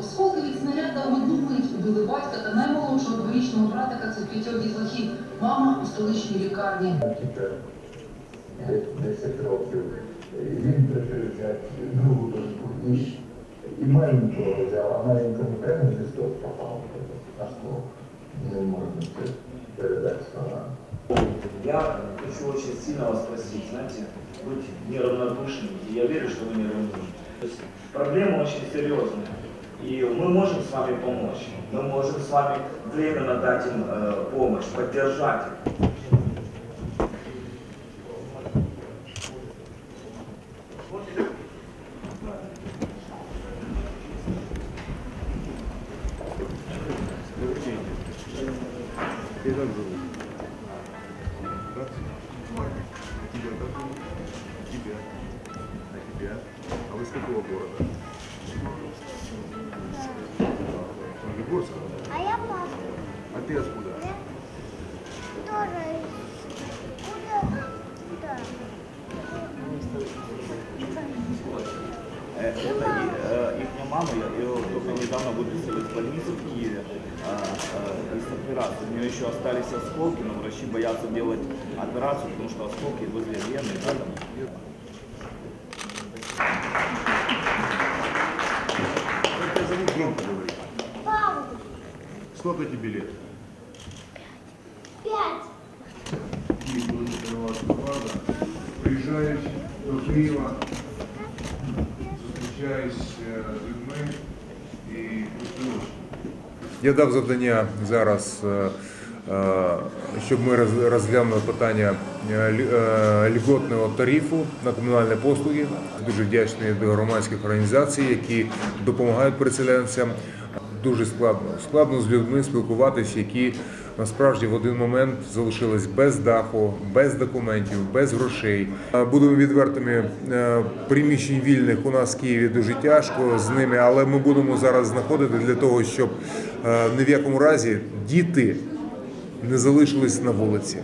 Осколки від снаряда мить убили батька та наймолодшого дворічного братика цих п'ятьох дітлахів. Мама у столичній лікарні. 10 років. Він вирішив взяти другу дочку і, і маленького взяв, а маленькому прямо в листок попав на стол. Не можна це. Я хочу очень сильно вас просить, знаете, быть неравнодушным. И я верю, что вы неравнодушны. То есть проблема очень серьезная. И мы можем с вами помочь. Мы можем с вами временно дать им э, помощь, поддержать их. Как? А тебя как зовут? Тебя. А тебя? А вы с какого города? Магнитогорска? А я папа. А ты откуда? Тоже куда? Куда? Э, Это и, их мама, я ее только недавно выписали из больницы в Киеве а, операции. У нее еще остались осколки, но врачи боятся делать операцию, потому что осколки возле вены. да, там. Как тебя зовут? Громко говори. Папа. Сколько тебе лет? Пять. Київ Володимирова громада. Приїжджають до Києва, зустрічаюсь е, з людьми і працюють. Я дав завдання зараз, е, е, щоб ми роз- розглянули питання е, льготного тарифу на комунальні послуги. Дуже вдячний до громадських організацій, які допомагають переселенцям. Дуже складно. Складно з людьми спілкуватися, які насправді в один момент залишились без даху, без документів, без грошей. Е, Будемо відвертими. е, Приміщень вільних у нас в Києві дуже тяжко з ними, але ми будемо зараз знаходити для того, щоб е, ні в якому разі діти не залишились на вулиці.